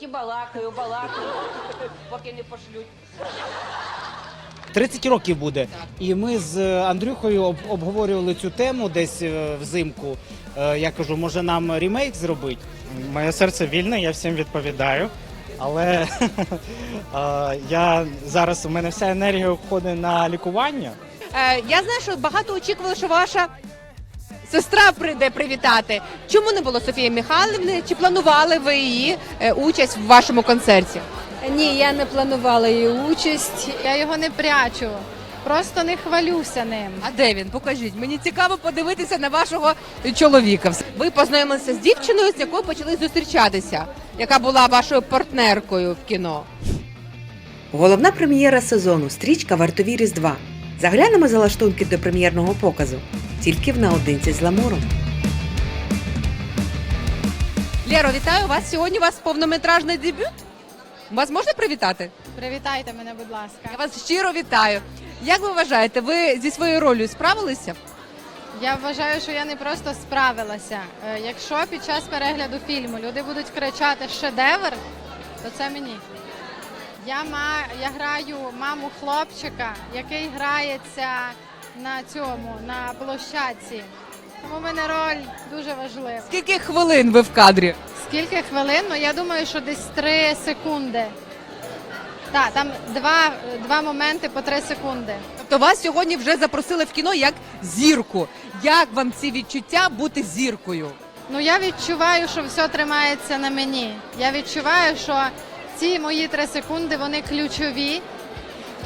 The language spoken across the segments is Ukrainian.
І балакаю, балакаю, поки не пошлють. 30 років буде. І ми з Андрюхою об- обговорювали цю тему десь е, взимку. Е, Я кажу, може нам ремейк зробити? Моє серце вільне, я всім відповідаю. Але е, я зараз у мене вся енергія входить на лікування. Е, я знаю, що багато очікували, що ваша сестра прийде привітати. Чому не було Софії Михайлівни? Чи планували ви її е, участь в вашому концерті? Ні, я не планувала її участь. Я його не прячу, просто не хвалюся ним. А де він? Покажіть. Мені цікаво подивитися на вашого чоловіка. Ви познайомилися з дівчиною, з якою почали зустрічатися, яка була вашою партнеркою в кіно. Головна прем'єра сезону стрічка Вартові Різдва. Заглянемо за лаштунки до прем'єрного показу. Тільки в наодинці з Ламуром. Лєро, вітаю вас. Сьогодні у вас повнометражний дебют. Вас можна привітати? Привітайте мене, будь ласка. Я вас щиро вітаю. Як ви вважаєте, ви зі своєю ролью справилися? Я вважаю, що я не просто справилася. Е, Якщо під час перегляду фільму люди будуть кричати шедевр, то це мені. Я, ма, я граю маму хлопчика, який грається на цьому, на площадці. Тому в мене роль дуже важлива. Скільки хвилин ви в кадрі? Скільки хвилин? Ну я думаю, що десь три секунди. Так, там два, два моменти по три секунди. Тобто вас сьогодні вже запросили в кіно як зірку. Як вам ці відчуття бути зіркою? Ну я відчуваю, що все тримається на мені. Я відчуваю, що ці мої три секунди вони ключові,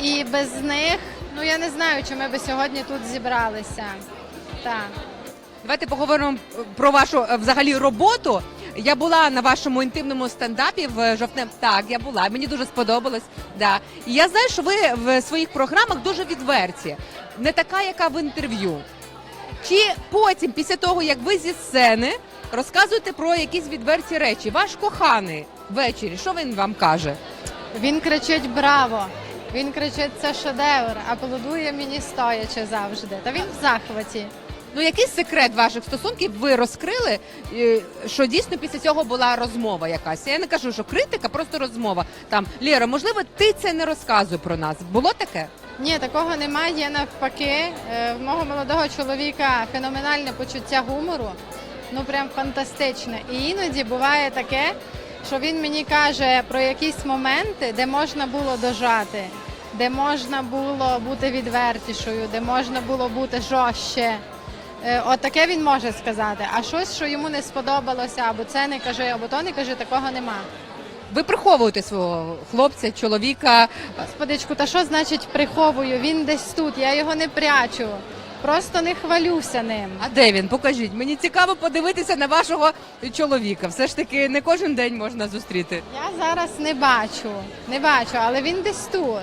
і без них ну я не знаю, чи ми би сьогодні тут зібралися. Так. Давайте поговоримо про вашу е, взагалі роботу. Я була на вашому інтимному стендапі в жовтнем. Так, я була. Мені дуже сподобалось. Да. І я знаю, що ви в своїх програмах дуже відверті, не така, яка в інтерв'ю. Чи потім, після того, як ви зі сцени розказуєте про якісь відверті речі, ваш коханий ввечері, що він вам каже? Він кричить Браво! Він кричить це шедевр, аплодує мені стоячи завжди. Та він в захваті. Ну, якийсь секрет ваших стосунків ви розкрили, що дійсно після цього була розмова якась. Я не кажу, що критика, просто розмова. Там Лєра, можливо, ти це не розказуй про нас. Було таке? Ні, такого немає. Є навпаки. Е, В мого молодого чоловіка феноменальне почуття гумору. Ну прям фантастичне. І іноді буває таке, що він мені каже про якісь моменти, де можна було дожати, де можна було бути відвертішою, де можна було бути жорстче. Е, От таке він може сказати. А щось, що йому не сподобалося, або це не кажи, або то не кажи, такого нема. Ви приховуєте свого хлопця, чоловіка. Господичку, та що значить приховую? Він десь тут, я його не прячу. Просто не хвалюся ним. А де він? Покажіть. Мені цікаво подивитися на вашого чоловіка. Все ж таки не кожен день можна зустріти. Я зараз не бачу, не бачу, але він десь тут.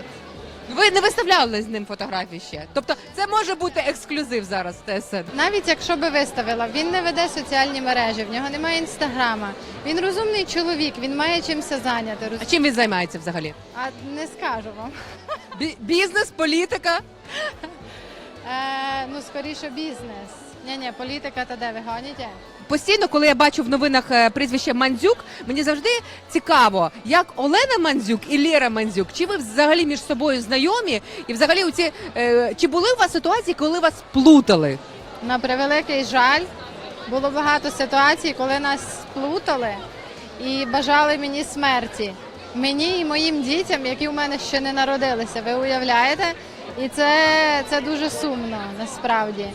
Ви не виставляли з ним фотографії ще. Тобто, це може бути ексклюзив зараз. Тесен ТСН. Навіть якщо би виставила, він не веде соціальні мережі, в нього немає інстаграма. Він розумний чоловік, він має чимся зайняти. роз- А чим він займається взагалі? А не скажу вам. Бі- бізнес, політика. Е, ну, скоріше бізнес. Ні, ні, політика та де ви гоніте? Постійно, коли я бачу в новинах е, прізвище Мандзюк, мені завжди цікаво, як Олена Мандзюк і Лєра Мандзюк, чи ви взагалі між собою знайомі, і взагалі у ці е, чи були у вас ситуації, коли вас плутали? На превеликий жаль, було багато ситуацій, коли нас плутали і бажали мені смерті. Мені і моїм дітям, які в мене ще не народилися, ви уявляєте? І це, це дуже сумно насправді.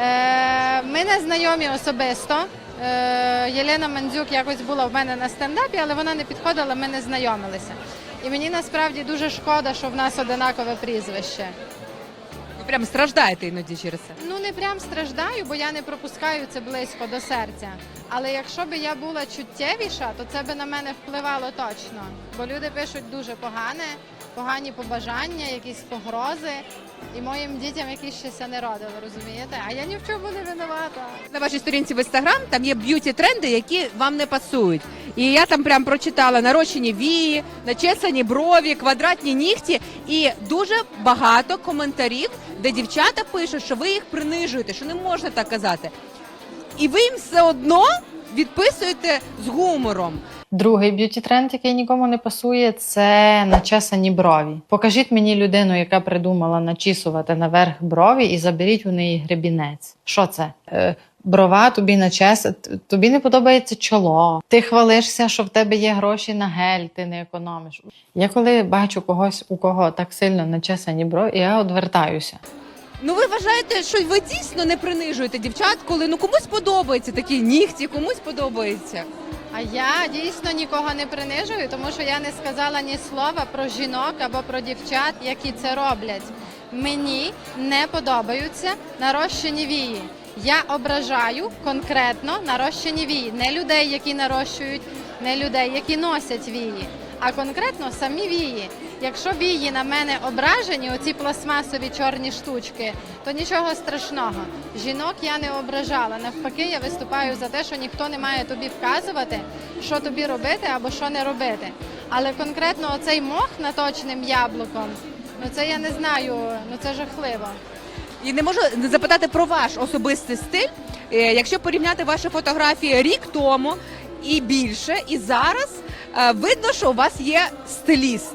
Е, ми не знайомі особисто. Е, Єлена Мандзюк якось була в мене на стендапі, але вона не підходила, ми не знайомилися. І мені насправді дуже шкода, що в нас одинакове прізвище. Ви прям страждаєте іноді через це. Ну не прям страждаю, бо я не пропускаю це близько до серця. Але якщо б я була чуттєвіша, то це би на мене впливало точно. Бо люди пишуть дуже погане, погані побажання, якісь погрози. І моїм дітям, які ще ся не родили, розумієте? А я ні в чому не винувата. На вашій сторінці в інстаграм там є б'юті тренди, які вам не пасують. І я там прям прочитала нарощені вії, начесані брові, квадратні нігті, і дуже багато коментарів, де дівчата пишуть, що ви їх принижуєте, що не можна так казати. І ви їм все одно відписуєте з гумором. Другий б'юті тренд, який нікому не пасує, це начесані брові. Покажіть мені людину, яка придумала начісувати наверх брові, і заберіть у неї гребінець. Що це? Е, брова тобі начес... т- тобі не подобається чоло. Ти хвалишся, що в тебе є гроші на гель, ти не економиш. Я коли бачу когось, у кого так сильно начесані брові, я одвертаюся. Ну ви вважаєте, що ви дійсно не принижуєте дівчат, коли ну комусь подобаються такі нігті, комусь подобається. А я дійсно нікого не принижую, тому що я не сказала ні слова про жінок або про дівчат, які це роблять. Мені не подобаються нарощені вії. Я ображаю конкретно нарощені вії, не людей, які нарощують, не людей, які носять вії, а конкретно самі вії. Якщо вії на мене ображені, оці пластмасові чорні штучки, то нічого страшного. Жінок я не ображала. Навпаки, я виступаю за те, що ніхто не має тобі вказувати, що тобі робити або що не робити. Але конкретно оцей мох наточеним яблуком, ну це я не знаю, ну це жахливо. І не можу запитати про ваш особистий стиль. Е, Якщо порівняти ваші фотографії рік тому і більше, і зараз е, видно, що у вас є стиліст.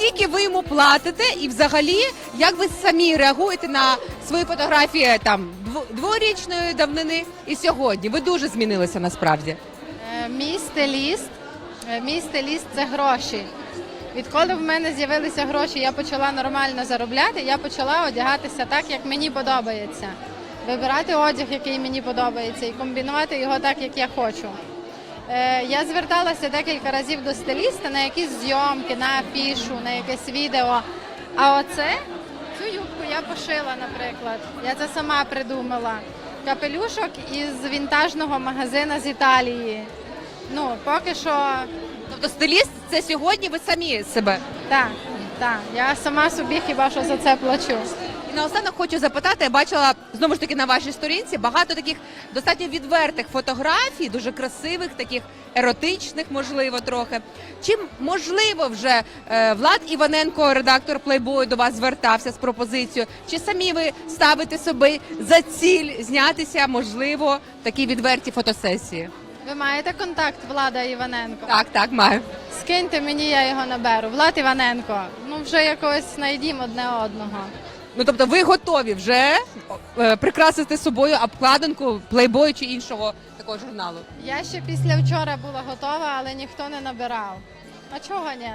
Скільки ви йому платите, і взагалі як ви самі реагуєте на свої фотографії там дво- дворічної давнини і сьогодні? Ви дуже змінилися насправді. Е, Мій стиліст, е, мій стиліст це гроші. Відколи в мене з'явилися гроші, я почала нормально заробляти, я почала одягатися так, як мені подобається. Вибирати одяг, який мені подобається, і комбінувати його так, як я хочу. Е, Я зверталася декілька разів до стиліста на якісь зйомки, на афішу, на якесь відео. А оце цю юбку я пошила, наприклад. Я це сама придумала. Капелюшок із вінтажного магазина з Італії. Ну, поки що Тобто стиліст це сьогодні ви самі себе. так, так. Я сама собі хіба що за це плачу. І наостанок хочу запитати, я бачила знову ж таки на вашій сторінці багато таких достатньо відвертих фотографій, дуже красивих, таких еротичних, можливо, трохи. Чим можливо вже е, Влад Іваненко, редактор Playboy, до вас звертався з пропозицією? Чи самі ви ставите собі за ціль знятися, можливо, в такі відверті фотосесії? Ви маєте контакт Влада Іваненко? Так, так, маю. Скиньте мені, я його наберу. Влад Іваненко. Ну вже якось знайдімо одне одного. Ну тобто, ви готові вже е, прикрасити собою обкладинку Playboy чи іншого такого журналу? Я ще після вчора була готова, але ніхто не набирав. А чого ні?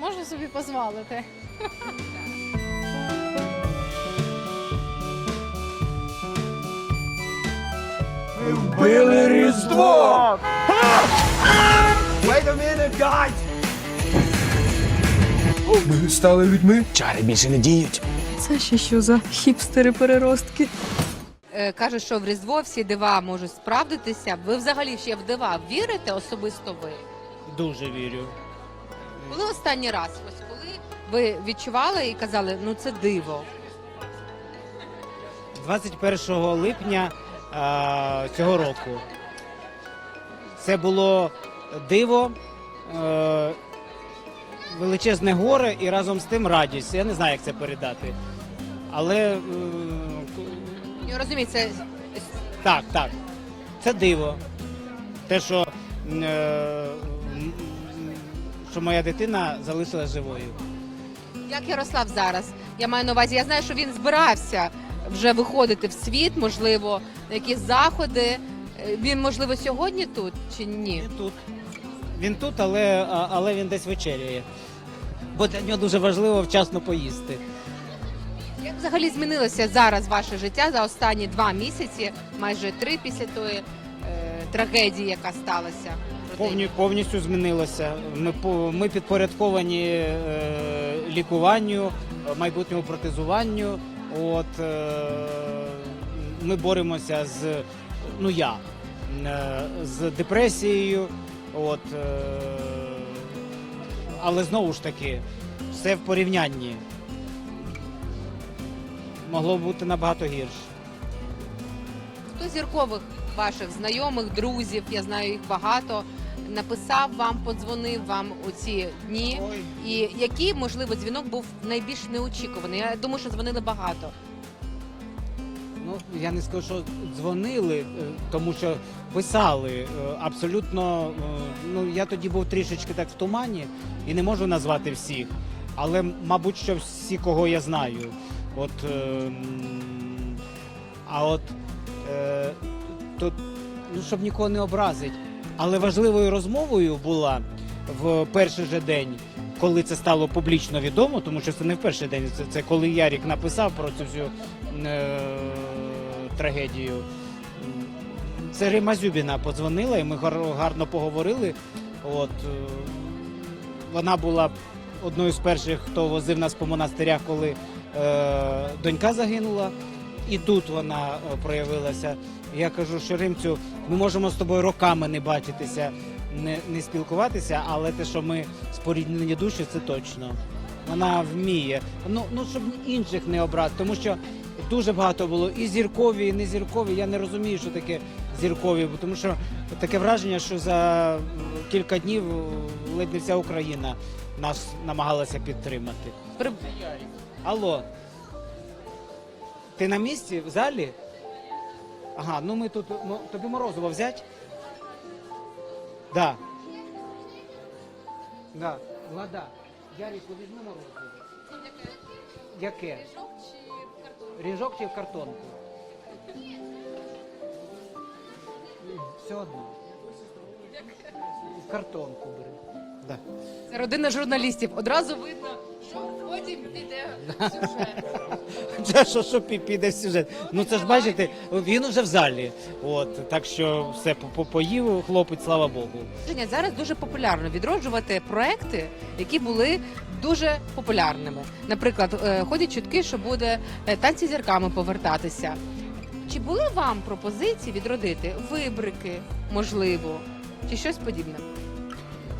Можу собі дозволити. Вбили Різдво! Wait a minute, guys! Ми стали людьми. Чари більше не діють. Це ще що за хіпстери-переростки? Е, Каже, що в Різдво всі дива можуть справдитися. Ви взагалі ще в дива вірите особисто ви? Дуже вірю. Коли останній раз? Ось коли ви відчували і казали, ну це диво. 21 липня а, цього року. Це було диво, е, величезне горе і разом з тим радість. Я не знаю, як це передати. Але е, Я розумію, це так, так. Це диво. Те, що, е, що моя дитина залишилась живою. як Ярослав зараз. Я маю на увазі, я знаю, що він збирався вже виходити в світ, можливо, на якісь заходи. Е, Він, можливо, сьогодні тут чи ні? Він тут. Він тут, але, а- але він десь вечеряє. Бо для нього дуже важливо вчасно поїсти. Як взагалі змінилося зараз ваше життя за останні два місяці, майже три після тої е, трагедії, яка сталася? Повні, повністю змінилося. Ми, ми підпорядковані е, лікуванню, майбутньому протезуванню. От, е, ми боремося з, ну я, е, з депресією. От, е, але знову ж таки, все в порівнянні. Могло бути набагато гірше. Хто зіркових ваших знайомих, друзів, я знаю їх багато, написав вам, подзвонив вам у ці дні. І який, можливо, дзвінок був найбільш неочікуваний? Я думаю, що дзвонили багато. Ну, Ну, я не скажу, що дзвонили, е, тому що писали. е, Абсолютно, е, ну я тоді був трішечки так в тумані і не можу назвати всіх. Але, мабуть, що всі, кого я знаю. От, е, а от е, то, ну, щоб нікого не образить. Але важливою розмовою була в перший же день, коли це стало публічно відомо, тому що це не в перший день, це, це коли Ярік написав про цю всю е, трагедію. Це Рима Зюбіна подзвонила, і ми гарно поговорили. От, е, вона була одною з перших, хто возив нас по монастирях, коли донька загинула. І тут вона е, проявилася. Я кажу, що Римцю, ми можемо з тобою роками не бачитися, не, не спілкуватися, але те, що ми споріднені душі, це точно. Вона вміє. Ну, ну щоб інших не обрати, тому що дуже багато було і зіркові, і не зіркові. Я не розумію, що таке зіркові, тому що таке враження, що за кілька днів е, ледь не вся Україна нас намагалася підтримати. При- Алло. Ти на місці в залі? Ага, ну ми тут. мо- Тобі морозиво взять? Да. Да. Влада. Ярику, візьми морозиво. Яке? Ріжок чи в картонку? Все одно. В картонку бери. Да. Це родина журналістів. Одразу видно, що потім піде сюжет. Це що, що пі- піде в сюжет. Ну це ж бачите, він уже в залі. От так що все по- по- поїв хлопець, слава Богу. Женя, Зараз дуже популярно відроджувати проекти, які були дуже популярними. Наприклад, е, ходять чутки, що буде е, танці зірками повертатися. Чи були вам пропозиції відродити вибрики, можливо, чи щось подібне?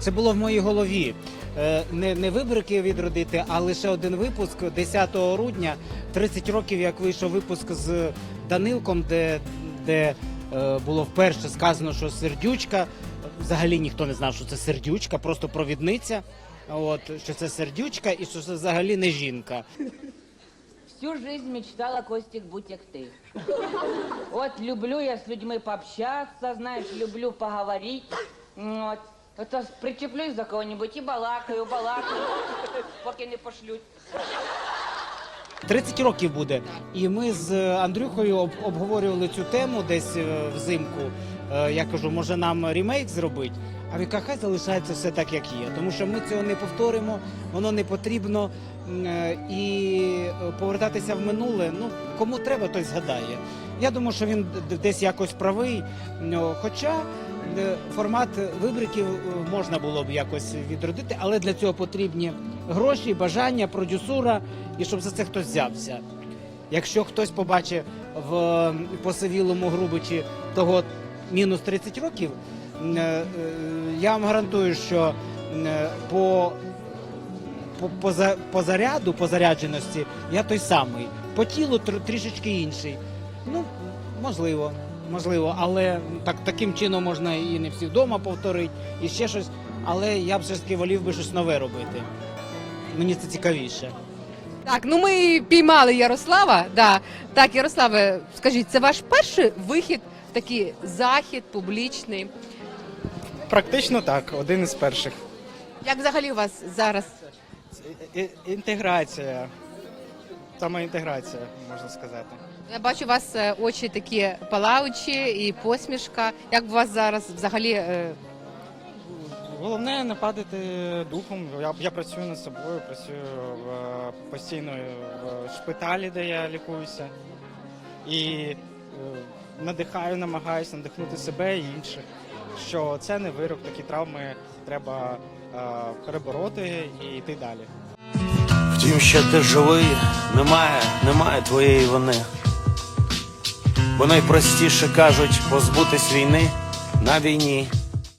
Це було в моїй голові. Е, Не, не вибрики відродити, а лише один випуск 10 грудня, 30 років, як вийшов випуск з Данилком, де, де е, було вперше сказано, що сердючка. Взагалі ніхто не знав, що це сердючка, просто провідниця. От що це сердючка і що це взагалі не жінка. Всю жизнь мечтала, Костик, будь як ти. Вот люблю я с людьми пообщаться, знаешь, люблю поговорить. Вот. Это причеплюсь за кого-нибудь и балакаю, балакаю, поки не пошлють. 30 років буде. І ми з Андрюхою об- обговорювали цю тему десь е, взимку. Е, Я кажу, може нам ремейк зробити? А він каже, хай залишається все так, як є. Тому що ми цього не повторимо, воно не потрібно. Е, І повертатися в минуле, ну кому треба, той згадає. Я думаю, що він десь якось правий. Хоча формат вибриків е, можна було б якось відродити, але для цього потрібні гроші, бажання, продюсура і щоб за це хтось взявся. Якщо хтось побачить в е, посивілому Грубичі того мінус 30 років, е, е, я вам гарантую, що е, по, по, по, за- по заряду, по зарядженості я той самий. По тілу тр- трішечки інший. Ну, можливо, можливо, але так, таким чином можна і не всі вдома повторити, і ще щось. Але я б все ж таки волів би щось нове робити. Мені це цікавіше. Так, ну ми піймали Ярослава. Да. Так, Ярославе, скажіть, це ваш перший вихід в такий захід публічний? Практично так, один із перших. Як взагалі у вас зараз? І- і- Інтеграція. Самоінтеграція, можна сказати. Я бачу, у вас е, очі такі палаючі і посмішка. Як у вас зараз взагалі? е, Головне не падати духом. Я, я працюю над собою, працюю в, е, постійно в шпиталі, де я лікуюся. І надихаю, намагаюся надихнути себе і інших. Що це не вирок, такі травми треба е, перебороти і йти далі. Втім, що ти живий, немає, немає твоєї вини. Бо найпростіше кажуть позбутись війни на війні.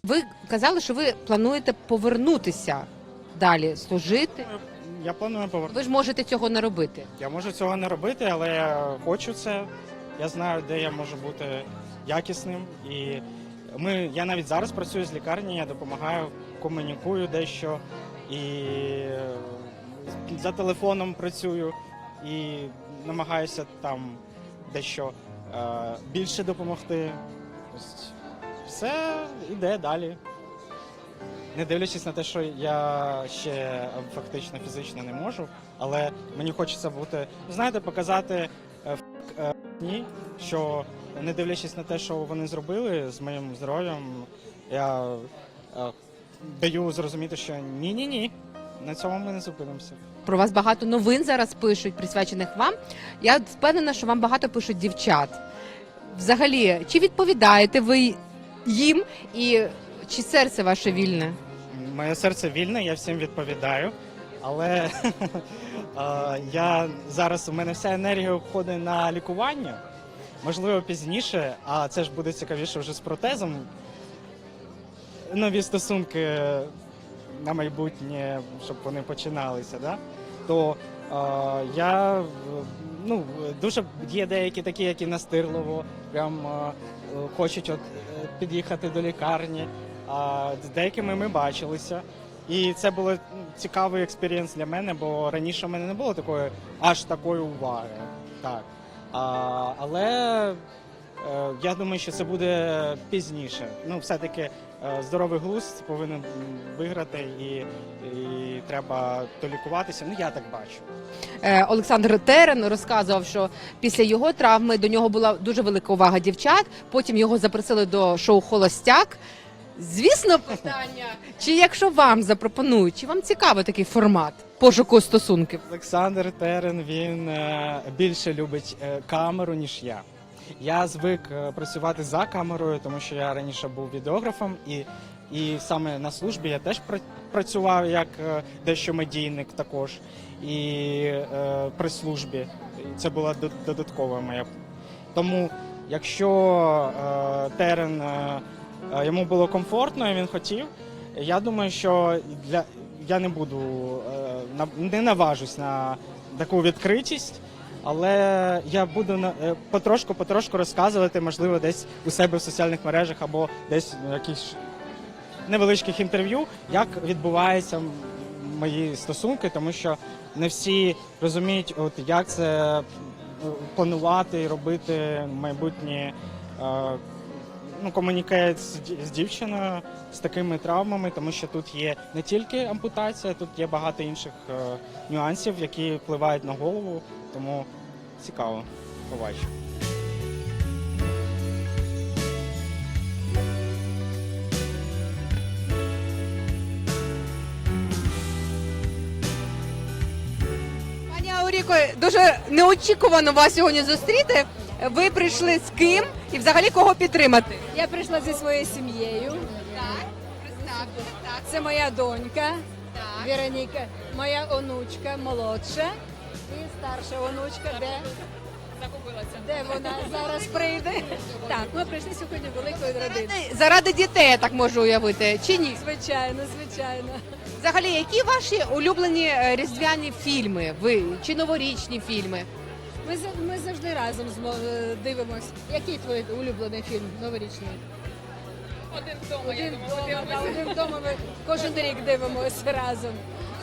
Ви казали, що ви плануєте повернутися далі служити. Я планую повернути. Ви ж можете цього не робити. Я можу цього не робити, але я хочу це. Я знаю, де я можу бути якісним. І ми, я навіть зараз працюю з лікарні, я допомагаю, комунікую дещо і е, за телефоном працюю і намагаюся там дещо е, більше допомогти. Ось все йде далі. Не дивлячись на те, що я ще фактично фізично не можу, але мені хочеться бути, знаєте, показати е, е, ні, що не дивлячись на те, що вони зробили з моїм здоров'ям, я е, даю зрозуміти, що ні-ні ні, на цьому ми не зупинимося. Про вас багато новин зараз пишуть, присвячених вам. Я впевнена, що вам багато пишуть дівчат. Взагалі, чи відповідаєте ви їм, і чи серце ваше вільне? Моє серце вільне, я всім відповідаю. Але я зараз у мене вся енергія входить на лікування. Можливо, пізніше, а це ж буде цікавіше вже з протезом. Нові стосунки на майбутнє, щоб вони починалися, да? то е, я ну, дуже є деякі такі, які настирливо, прям е, хочуть от, під'їхати до лікарні. А з деякими ми бачилися. І це було цікавий експірієнс для мене, бо раніше в мене не було такої аж такої уваги. Так. А, але я думаю, що це буде пізніше. Ну, все-таки е, здоровий глузд повинен виграти і, і треба долікуватися. Ну, я так бачу. Е, Олександр Терен розказував, що після його травми до нього була дуже велика увага дівчат. Потім його запросили до шоу Холостяк. Звісно, питання, чи якщо вам запропонують, чи вам цікавий такий формат пошуку стосунків? Олександр Терен він е, більше любить е, камеру, ніж я. Я звик е, працювати за камерою, тому що я раніше був відеографом, і, і саме на службі я теж працював як е, дещо медійник також. І е, при службі це була до- додаткова моя. Тому, якщо е, Терен е, е, йому було комфортно і він хотів, я думаю, що для я не буду е, не наважусь на таку відкритість, але я буду на е, розказувати, можливо, десь у себе в соціальних мережах або десь в якихось невеличких інтерв'ю, як відбуваються мої стосунки, тому що не всі розуміють, от як це е, планувати і робити майбутнє. е, Ну, комунікує з, з дівчиною з такими травмами, тому що тут є не тільки ампутація, тут є багато інших нюансів, які впливають на голову. Тому цікаво, побачу. Пані Ауріко, дуже неочікувано вас сьогодні зустріти. Ви прийшли з ким і взагалі кого підтримати? Я прийшла зі своєю сім'єю. Так, представте. Так, Це моя донька так. Вероніка, моя онучка молодша і старша онучка. Де? Закупилася. Де вона зараз прийде? Так, ми прийшли сьогодні великою родиною. Заради, заради дітей я так можу уявити, чи ні? Звичайно, звичайно. Взагалі, які ваші улюблені е, різдвяні фільми? Ви чи новорічні фільми? Ми, за- ми завжди разом змо- е, дивимось. Який твій улюблений фільм новорічний? Один вдома. Один вдома, да, один вдома ми кожен рік дивимося разом.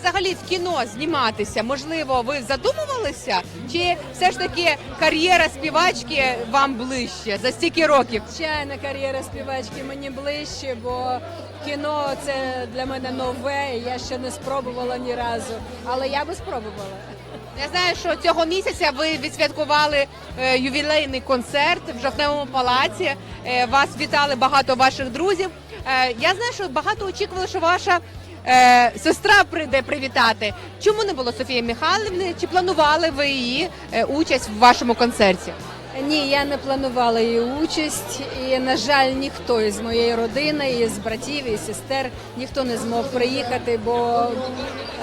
Взагалі в кіно зніматися, можливо, ви задумувалися? Чи все ж таки кар'єра співачки вам ближче за стільки років? Звичайно, кар'єра співачки мені ближче, бо кіно це для мене нове. і Я ще не спробувала ні разу, але я би спробувала. Я знаю, що цього місяця ви відсвяткували е, ювілейний концерт в Жовтневому палаці. Е, вас вітали багато ваших друзів. Е, я знаю, що багато очікували, що ваша е, сестра прийде привітати. Чому не було Софії Михайлівни? Чи планували ви її е, участь в вашому концерті? Ні, я не планувала її участь, і на жаль, ніхто із моєї родини, із братів і сестер, ніхто не змог приїхати, бо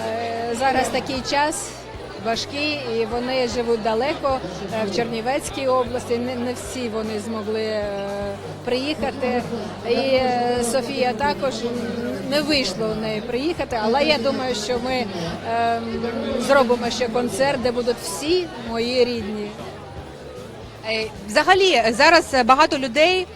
е, зараз такий час. Важкий, і вони живуть далеко е, в Чернівецькій області. Не, всі вони змогли е, приїхати. І е, Софія також не вийшло в неї приїхати. Але я думаю, що ми е, зробимо ще концерт, де будуть всі мої рідні. Взагалі зараз багато людей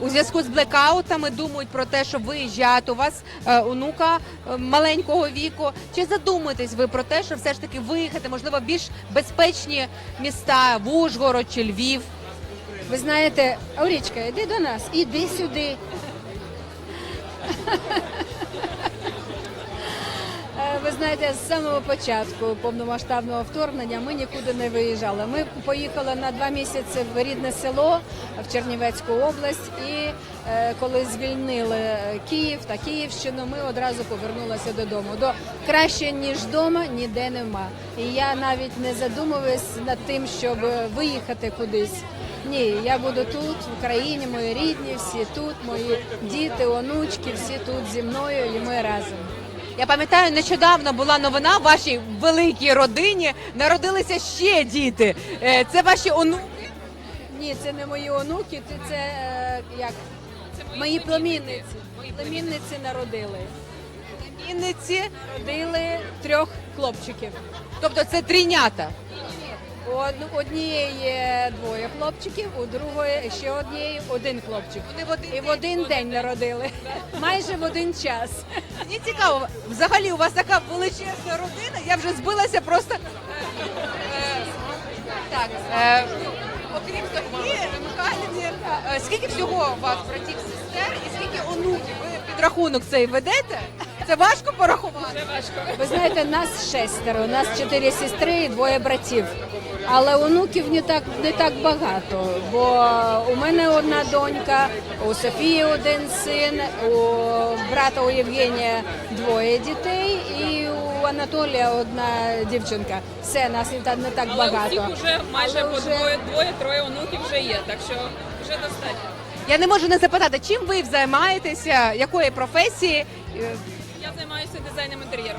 у зв'язку з блекаутами думають про те, щоб виїжджати. У вас е, онука е, маленького віку. Чи задумуєтесь ви про те, що все ж таки виїхати, можливо, більш безпечні міста в Ужгород чи Львів? Ви знаєте, Аурічка, йди до нас, іди сюди. Е, Ви знаєте, з самого початку повномасштабного вторгнення ми нікуди не виїжджали. Ми поїхали на два місяці в рідне село в Чернівецьку область, і е, коли звільнили Київ та Київщину, ми одразу повернулися додому. До краще ніж вдома ніде нема. І я навіть не задумуюсь над тим, щоб виїхати кудись. Ні, я буду тут, в Україні, мої рідні, всі тут, мої діти, онучки, всі тут зі мною, і ми разом. Я пам'ятаю, нещодавно була новина в вашій великій родині. Народилися ще діти. Е, Це ваші онуки. Ні, це не мої онуки, це, це е, як мої племінниці. Племінниці народили. Племінниці. Народили трьох хлопчиків. Тобто це трійнята. У однієї є двоє хлопчиків, у другої ще однієї один хлопчик. Вони в один І в один день народили. Майже в один час. Мені цікаво, взагалі у вас така величезна родина. Я вже збилася просто. Так, е, окрім Софії е, скільки всього у вас братів, сестер і скільки онуків? Ви підрахунок цей ведете? Це важко порахувати? Це важко. Ви знаєте, нас шестеро, у нас чотири сестри і двоє братів. Але онуків не так не так багато. Бо у мене одна донька, у Софії один син, у брата у Євгенія двоє дітей, і у Анатолія одна дівчинка. Все нас не так не так багато. Але у всіх вже майже Але по вже- двоє, двоє, троє онуків вже є, так що вже достатньо. Я не можу не запитати, чим ви займаєтеся, якої професії? Е, дизайном інтер'єру.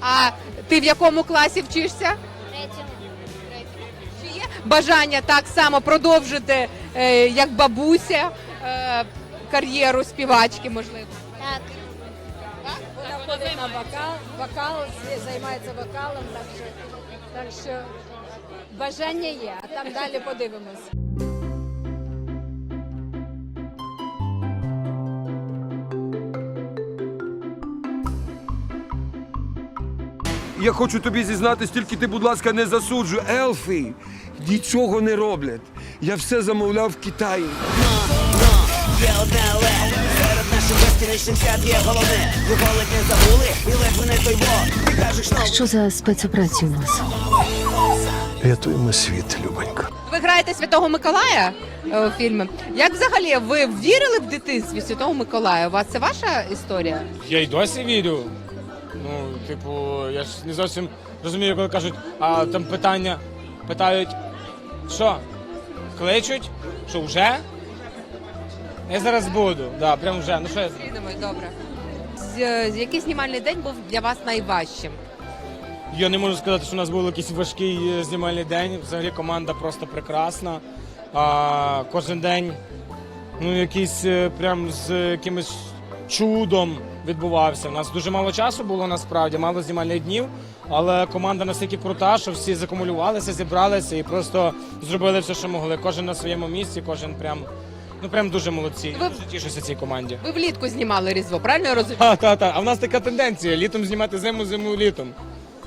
А ти в якому класі вчишся? Чи є бажання так само продовжити, е, як бабуся, е, кар'єру співачки, можливо? Так? Вона ходить на вокал, вокал займається вокалом, так що, так що бажання є, а там далі подивимось. Я хочу тобі зізнатись, тільки ти, будь ласка, не засуджуй. Елфи нічого не роблять. Я все замовляв в Китаї. Є одне але серед наших безкінечних свят є головне. Його не забули, і ледь той бо. Ти кажеш, ну, Що за спецоперація у вас? Рятуємо світ, Любонька. Ви граєте Святого Миколая е, у фільмі. Як взагалі ви вірили в дитинстві Святого Миколая? У вас це ваша історія? Я й досі вірю. Ну, типу, я ж не зовсім розумію, коли кажуть, а там питання питають, що? Кличуть? Що вже? Я зараз буду, да, прям вже. Ну що я зроблю? Добре. З- з- Який знімальний день був для вас найважчим? Я не можу сказати, що у нас був якийсь важкий е, знімальний день. Взагалі команда просто прекрасна. А, кожен день ну, якийсь е, прям з якимось чудом відбувався. У нас дуже мало часу було насправді, мало знімальних днів. Але команда настільки крута, що всі закумулювалися, зібралися і просто зробили все, що могли. Кожен на своєму місці, кожен прям. Ну прям дуже молодці. Ви- Дуже тішуся цій команді. Ви влітку знімали Різдво, правильно я розумію? Та, та, та. А в нас така тенденція літом знімати зиму, зиму літом.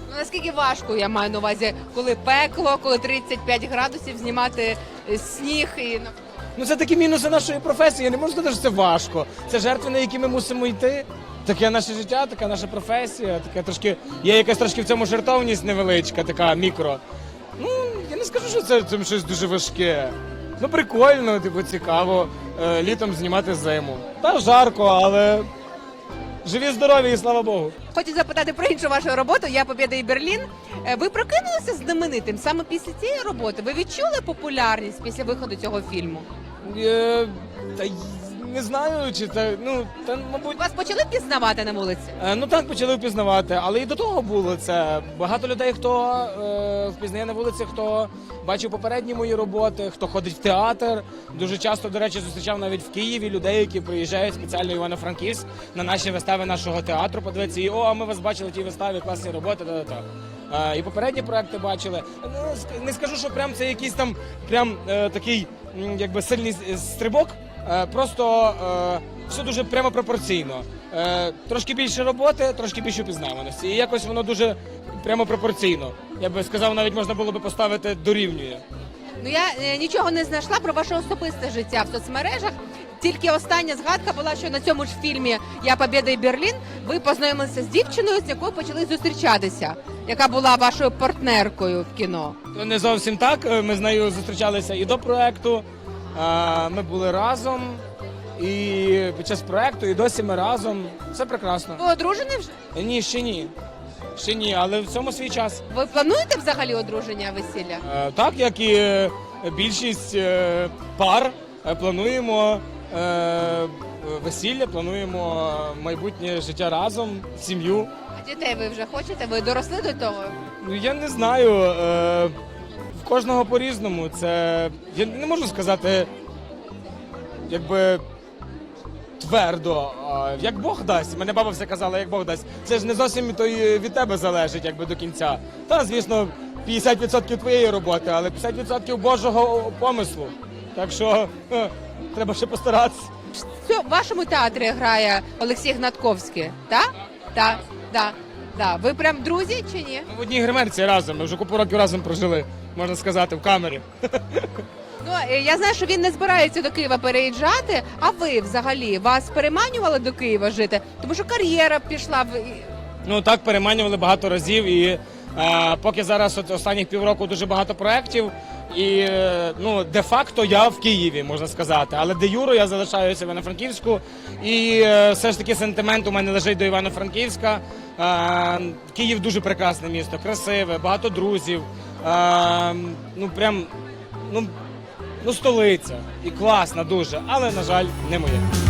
Ну, наскільки важко я маю на увазі, коли пекло, коли 35 градусів знімати е, сніг і ну, Ну це такі мінуси нашої професії. Я не можу сказати, що це важко. Це жертви, на які ми мусимо йти. Таке наше життя, така наша професія, таке трошки. Є якась трошки в цьому жертовність невеличка, така мікро. Ну, я не скажу, що це, це щось дуже важке. Ну, прикольно, типу, цікаво е, літом знімати зиму. Та жарко, але живі, здорові і слава Богу. Хочу запитати про іншу вашу роботу. Я Побєда і Берлін. Е, Ви прокинулися знаменитим саме після цієї роботи. Ви відчули популярність після виходу цього фільму? Е, та не знаю, чи це, ну, та, мабуть. Вас почали пізнавати на вулиці? Е, Ну так почали впізнавати, але і до того було це. Багато людей, хто е, впізнає на вулиці, хто бачив попередні мої роботи, хто ходить в театр. Дуже часто, до речі, зустрічав навіть в Києві людей, які приїжджають спеціально в Івано-Франківськ на наші вистави нашого театру. Подивитися, і о, а ми вас бачили в тій виставі, класні роботи. Та, та, та. е, і попередні проекти бачили. Ну, ск- не скажу, що прям це якийсь там прям е, такий м, якби сильний с- стрибок. Е, Просто е, все дуже прямо пропорційно. Е, Трошки більше роботи, трошки більше впізнаваності. І якось воно дуже прямо пропорційно. Я би сказав, навіть можна було би поставити дорівнює. Ну я нічого не знайшла про ваше особисте життя в соцмережах. Тільки остання згадка була, що на цьому ж фільмі Я Побєда і Берлін ви познайомилися з дівчиною, з якою почали зустрічатися, яка була вашою партнеркою в кіно. То не зовсім так. Ми з нею зустрічалися і до проекту. Ми були разом. І під час проекту, і досі ми разом. Все прекрасно. Ви одружені вже? Е, Ні, ще ні. Ще ні, але в цьому свій час. Ви плануєте взагалі одруження весілля? Е, Так, як і е, більшість е, пар, е, плануємо е, весілля, плануємо майбутнє життя разом, сім'ю. А дітей ви вже хочете? Ви доросли до того? Ну я не знаю. Е, в кожного по-різному. Це я не можу сказати, якби твердо. Як Бог дасть. Мене баба все казала, як Бог дасть. Це ж не зовсім то й від тебе залежить, якби до кінця. Та, звісно, 50% твоєї роботи, але 50% Божого помислу. Так що е, треба ще постаратися. В вашому театрі грає Олексій Гнатковський, так? Так, так. Да. Ви прям друзі чи ні? Ми в одній гримерці разом. Ми вже купу років разом прожили, можна сказати, в камері. Ну е, я знаю, що він не збирається до Києва переїжджати. А ви взагалі вас переманювали до Києва жити? Тому що кар'єра пішла в Ну так переманювали багато разів. І е, поки зараз от останніх півроку дуже багато проєктів. І е, ну, де-факто я в Києві, можна сказати. Але де юро я залишаюся в Івано-Франківську. І е, все ж таки сентимент у мене лежить до Івано-Франківська. Е, Київ дуже прекрасне місто, красиве, багато друзів. Ну прям ну, ну столиця. І класна дуже, але, на жаль, не моє.